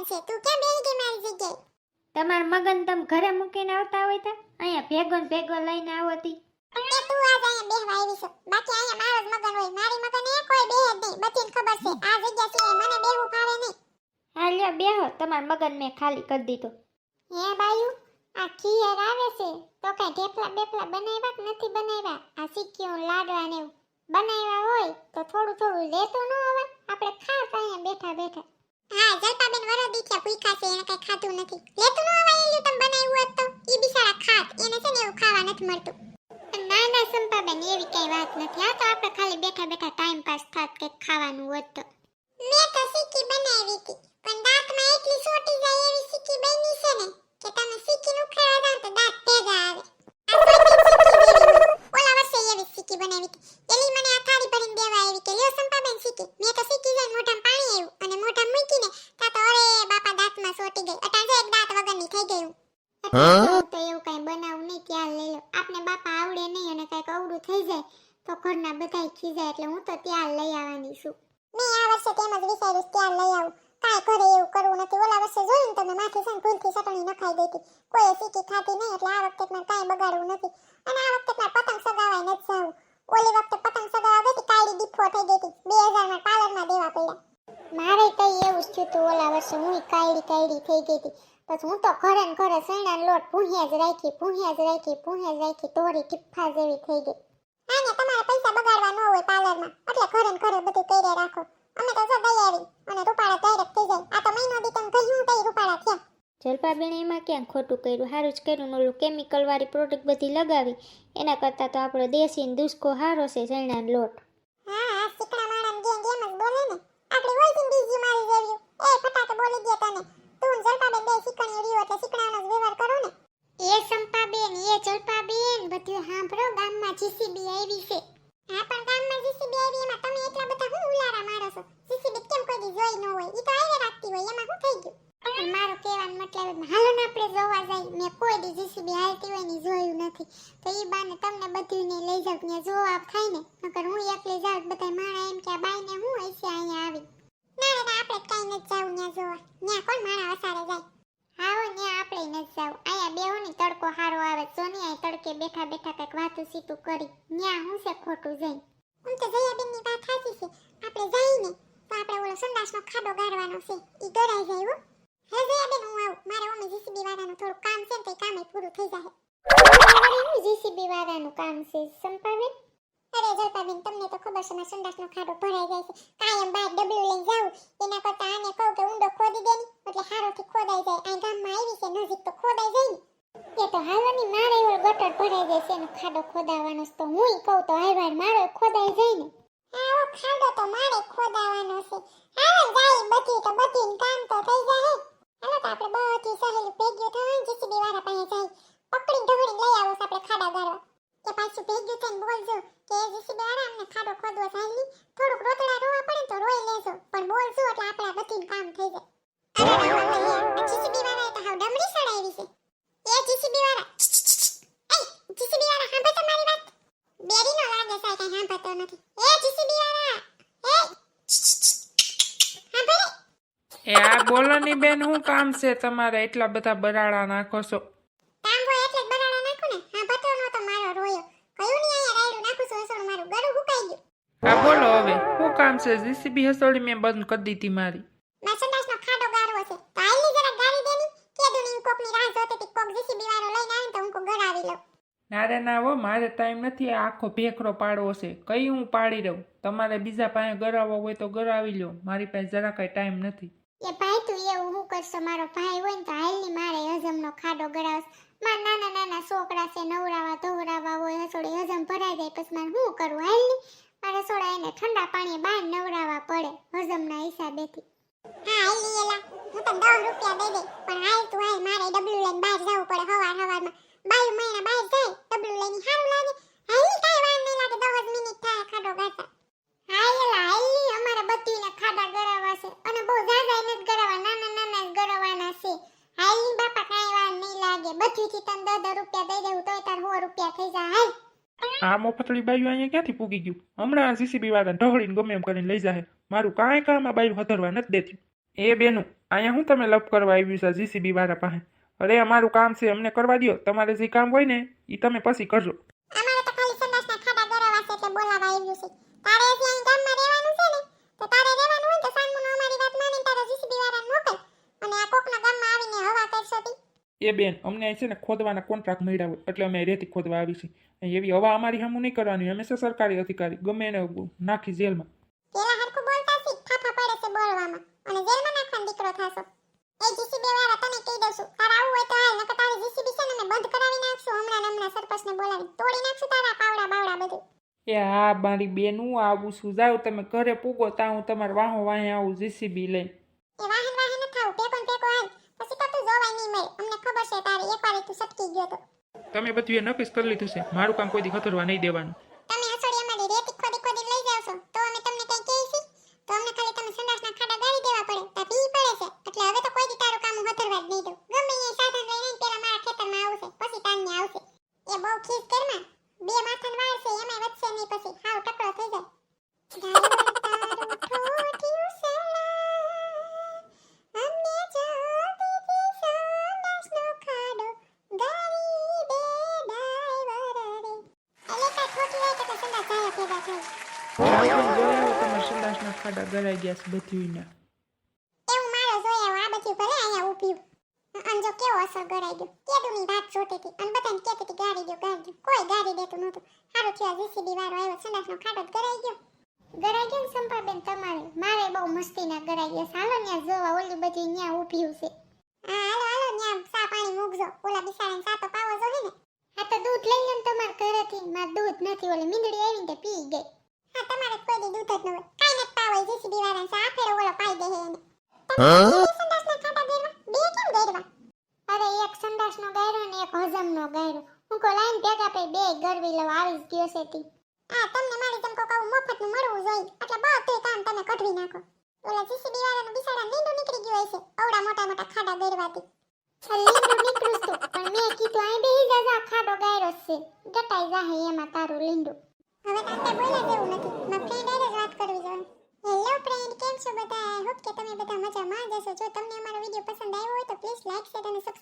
મગન છે. તું કેમ બેહી ગઈ મારી જગ્યાએ? તમાર મગન તમ ઘરે મૂકીને આવતા હોય તો? અહીંયા ભેગો ને ભેગો લઈને આવો તી એ તું આજ અહીંયા બેહવા આવી છે. બાકી અહીંયા મારો જ મગન હોય. મારી મગન એ કોઈ બેહે જ નહીં. બતીને ખબર છે. આ જગ્યા છે મને બેહવું ફાવે નહીં. હા લ્યો બેહો. તમાર મગન મેં ખાલી કરી દીધો. હે બાયુ આ ખીયર આવે છે. તો કઈ ઢેફલા બેફલા બનાવ્યા કે નથી બનાવ્યા? આ સિક્કીઓ લાડવા ને એવું બનાવ્યા હોય તો થોડું થોડું લેતો ન આવે આપણે ખાસ અહીંયા બેઠા બેઠા હા જલપાબેન વરદી છે ભૂખા છે એને કઈ ખાતું નથી. લેતું ન આવે એલું તમે બનાવ્યું હોત તો. ઈ બિચારા ખાત. એને છે ને એવું ખાવા નથી મળતું. ના ના સંપાબેન એવી કઈ વાત નથી. આ તો આપણે ખાલી બેઠા બેઠા ટાઈમ પાસ થાત કે ખાવાનું હોત તો. તો એવું કઈ બનાવું નહીં ત્યાં લઈ લો આપને બાપા આવડે નહીં અને કંઈક અવડું થઈ જાય તો ઘરના બધાય ખીજાય એટલે હું તો ત્યાં લઈ આવવાની છું. મેં આ વર્ષે તેમ જ વિચાર્યું ત્યાં લઈ આવું. કાંઈ ઘરે એવું કરવું નથી. ઓલા વર્ષે જોયું તમે માથે છે ને ભૂલથી ચટણી નખાઈ ગઈ હતી. કોઈ સીકી ખાતી નહીં એટલે આ વખતે મારે કાંઈ બગાડવું નથી. અને આ વખતે મારે પતંગ સગાવાય નથી જાવું. ઓલી વખતે પતંગ સગાવા ગઈ હતી કાળી ડીફો થઈ ગઈ હતી. બે હજારમાં પાર્લરમાં દેવા પડ્યા. મારે કઈ એવું જ થયું હતું ઓલા વર્ષે. હું કાયડી કાયડી થઈ ગઈ હતી. પછી હું તો ઘરે ને ઘરે સૈણાનો લોટ ભૂંહિયા જ રાખી, ભૂંહિયા જ રાખી, ભૂંહિયા જ રાખી તોરી ટીપ્પા જેવી થઈ ગઈ. હા ને તમારે પૈસા બગાડવા ન હોય પાર્લરમાં, એટલે ઘરે ને ઘરે બધું કર્યા રાખો. અમે તો જો દઈ આવી અને રૂપાળા ડાયરેક્ટ થઈ જાય. આ તો મહિનો દી તમે કહ્યું તઈ રૂપાળા થયા. જલપાબેન એમાં ક્યાં ખોટું કર્યું? સારું જ કર્યું ઓલું કેમિકલવાળી પ્રોડક્ટ બધી લગાવી. એના કરતાં તો આપણો દેશી દુષ્કો સારો છે જૈણાનો લોટ હા હા શીકણા માણસ ગેમ ગેમ જ બોલે ને આપણી હોય છે બીજી મારી જેવી એ ફટાકે બોલી દે તને તું ને જલપાબેન બે શીકણી રહ્યો એટલે શીકણાનો જ વ્યવહાર કરો ને એ સંપાબેન એ જલપાબેન બધું સાંભળો ગામમાં જીસીબી આવી હા પણ ગામમાં જીસીબી આવી એમાં તમે એટલા બધા હું ઉલારા મારો છો? જીસીબી કેમ કોઈ જોઈ ન હોય? ઈ તો આવે રાખતી હોય એમાં શું થઈ ગયું? પણ મારો કહેવાનો મતલબ હાલો ને આપણે જોવા જાય મેં કોઈ દી જીસીબી હાલતી હોય ને જોયું નથી. તો ઈ બાને તમને બધુંને લઈ જાવ ત્યાં જોવા થાય ને? નકર હું એકલી જાઉં બધા માણા એમ કે આ બાઈને હું હશે અહીંયા આવી? ના ના ના, આપણે કઈ નથી જાવું ત્યાં જોવા. ત્યાં કોણ માણા વસાડે જાય? હાવો ત્યાં આપણે નથી જાવ અહીંયા બેહોની તડકો હારો આવે. સોની અહીં તડકે બેઠા બેઠા કંઈક વાતું સીતું કરી. ત્યાં હું છે ખોટું જઈ? હું તો જયાબેનની વાત સાચી છે. આપણે જઈને તો આપણે ઓલો સંડાસનો ખાડો ગાળવાનો છે. ઈ ગળાઈ જાય હો. હે જયાબેન હું આવું. મારે ઓમે જીસીબી વાળાનું થોડું કામ છે ને તો કામે પૂરું થઈ જાય. જીસીબી વાળાનું કામ છે સંપાબેન અરે જલપાબેન છે તો હુંય કહું તો હાય મારો ખોદાઈ જાય ને. આવો તો મારે ખોદાવાનો છે. હાલો, જાય બધી તો બધી કામ તો થઈ જાય હાલો તો આપણે બધી સહેલી પકડીને ઢોળીને લઈ આવો છે આપણે ખાડા ગાળવા કે પાછું ભેગું થઈને બોલજો. કે જીસીબી અમને ખાડો ખોદવો નહીં થોડુંક રોતડા રોવા પડે તો રોઈ લેજો. પણ બોલજો એટલે આપણા બધું કામ થઈ જાય. અરે રે રે રે, જીસીબી વાળા તો હાવ ડમરી સડાવી છે. એ જીસીબી વાળા. એ જીસીબી વાળા સાંભળો તો મારી વાત. બેરીનો લાગે સાહેબ કઈ સાંભળતો નથી. એ જીસીબી વાળા એ. એ આ બોલો ની બેન શું કામ છે તમારે? એટલા બધા બરાડા નાખો છો કામ હોય એટલે જ બરાડા નાખું ને સાંભળતો નહોતો મારો રોયો કયું નહીં અહીંયા રાયડું નાખું છું હસોડું મારું ગળું હુકાઈ આ બોલો હવે શું કામ છે? જીસીબી હસોડી મેં બંધ કરી દીધી મારી. સંડાસનો ખાડો ગાળવો છે. તો આઈલી જરા ગાળી દેની? કેદું ની કોકની રાહ જોતી હતી કોક જીસીબી વાળો લઈને આવે તો હું કોક ગળાવી લઉં. ના રે ના હો મારે ટાઈમ નથી આખો ભેખરો પાડવો છે. કઈ હું પાડી રહું? તમારે બીજા પાસે ગરાવવો હોય તો ગરાવી લો મારી પાસે જરા કઈ ટાઈમ નથી. એ ભાઈ તું એવું હું કરશો? મારો ભાઈ હોય ને તો હાલની મારે હજમનો ખાડો ગળાવશ મારા નાના નાના છોકરા છે નવરાવા ધોવરાવા હોય હસોડી હજમ ભરાઈ જાય પછી મારે શું કરવું હાલની મારે સોડા એને ઠંડા પાણીએ બહાર નવરાવા પડે હજમના હિસાબેથી હા હાલી એલા હું તો દસ રૂપિયા દઈ દે પણ હાલ તું હાલ અને બહુ ઝાઝા નથી ગરાવા, નાના નાના જ ગરાવાના છે. હાલી બાપા કાંઈ વાર નહીં દસ દસ રૂપિયા દઈ દેવું તોય સો રૂપિયા થઈ જાય. હાલ. આ અહીંયા ક્યાંથી પૂગી ગયું? હમણાં વાળા ઢોળીને ગમે એમ કરીને લઈ જાય મારું કાંઈ કામ આ બાયું હતરવા નથી દેતી. એ બેનું અહીંયા હું તમે લપ કરવા આવ્યું છે જીસીબી વાળા પાસે. અરે અમારું કામ છે અમને કરવા દ્યો. તમારે જે કામ હોય ને એ તમે પછી કરજો. અમારે તો ખાલી સંડાસના ખાડા ગરાવા છે એટલે બોલાવા આવ્યું છે. તારે હજી અહીં ગામમાં રહેવાનું છે ને તો તારે રહેવાનું હોય તો સાનમુનો અમારી વાત માનીને તારા જીસીબી વાળાને મોકલ અને આ કોકના ગામમાં આવીને હવા કરશો તી. એ બેન અમને અહીં છે ને ખોદવાના કોન્ટ્રાક્ટ મળ્યા હોય એટલે અમે રેતી ખોદવા આવી અહીં એવી હવા અમારી સામું નહીં કરવાની અમે છે સરકારી અધિકારી ગમે એને નાખી જેલમાં. એ જીસીબી વાળા તને કહી દઉં છું. તારે આવું હોય તો હાલ નકર તારી જીસીબી છે ને મેં બંધ કરાવી નાખશું. હમણાં ને હમણાં સરપંચને બોલાવી તોડી નાખશું તારા પાવડા બાવડા બધું. એ હા મારી બેન હું આવું છું. તમે ઘરે પૂગો ત્યાં હું તમારે વાહો વાહે આવું જીસીબી લઈ એ વાહન વાહન ન થાવ પેકો પેકો હાલ. પછી તો તું જોવાય નહીં મળે. અમને ખબર છે તારી એકવાર તું સટકી ગયો તો. તમે બધું એ નક્કી કરી લીધું છે. મારું કામ કોઈ દી ખતરવા નહીં દેવાનું તમે હસોડી અમારી રેતી ખોદી ખોદી લઈ જાવ છો તો અમે તમને કઈ કહી છી તો અમને ખાલી તમે સંડાસના ખાડા ગાળી દેવા પડે તો પી પડે છે એટલે હવે તો કોઈ દી તારું કામ હતરવા જ નહીં દઉં ગમે એ સાધન લઈને આવીને પેલા મારા ખેતરમાં આવશે પછી તાનને આવશે એ બહુ ખીસ કરમાં બે માથાન વાળ છે એમાંય વધશે નહીં પછી હાવ ટકરો થઈ જાય ડ્રાઈવર તારું ઠોઠિયું સલાહ અમને જલ્દીથી સંડાસનો ખાડો ગાળી દે ડ્રાઈવર રે એટલે કાંઈ ખોટી હોય તો કે સંડાસ જાય ભેગા મારો જોયા આ બધું ભલે જો કેવો કોઈ ગાડી દેતું નહોતું સારું થયું તમારે મારે બહુ મસ્તીના ગળાઈ ગયા હાલો ત્યાં જોવા ઓલી બધી ત્યાં ઊભ્યું છે હા હાલો હાલો ત્યાં સા પાણી મૂકજો ઓલા બિચારાને ચા તો પાવો જોઈએ ને હા તો દૂધ લઈ લો ને તમારા ઘરેથી. માર દૂધ નથી, ઓલી મીંદડી આવીને તે પી ગઈ. હા તમારે કોઈ દી દૂધ જ ન હોય. કાઈ નથી પાવો જીસીબી વાળાને ચા ફેરો ઓલો પાઈ દે હે એને. તમે સંડાસના ગેરવા બે કેમ ગેરવા અરે એક સંડાસનો ગાયરો ને એક હજમનો ગાયરો. હું કો લાઈન ભેગા પે બે ગરવી લવ આવી ગયો છે તી. આ તમને મારી જેમ કોક મફતનું મળવું જોઈએ. એટલે બધું કામ તમે કઢવી નાખો. ઓલા જીસીબી વાળાનું નીંદું નીકળી ગયું હશે. અવડા મોટા મોટા ખાડા ગરવાથી લીંડું નીકળું પણ મેં કીધું અહીં બેહી જા જા ખાડો ગાયરો છે. જાહે એમાં તારું લીંડું. હવે તો આપણે બોલ્યા જેવું નથી. મારા ફ્રેન્ડ જ વાત કરવી જોઈએ હેલો ફ્રેન્ડ કેમ છો બધા? હોપ કે તમે બધા મજામાં જ હશો. જો તમને અમારો વિડિયો પસંદ આવ્યો હોય તો પ્લીઝ લાઈક શેર અને સબસ્ક્રાઇબ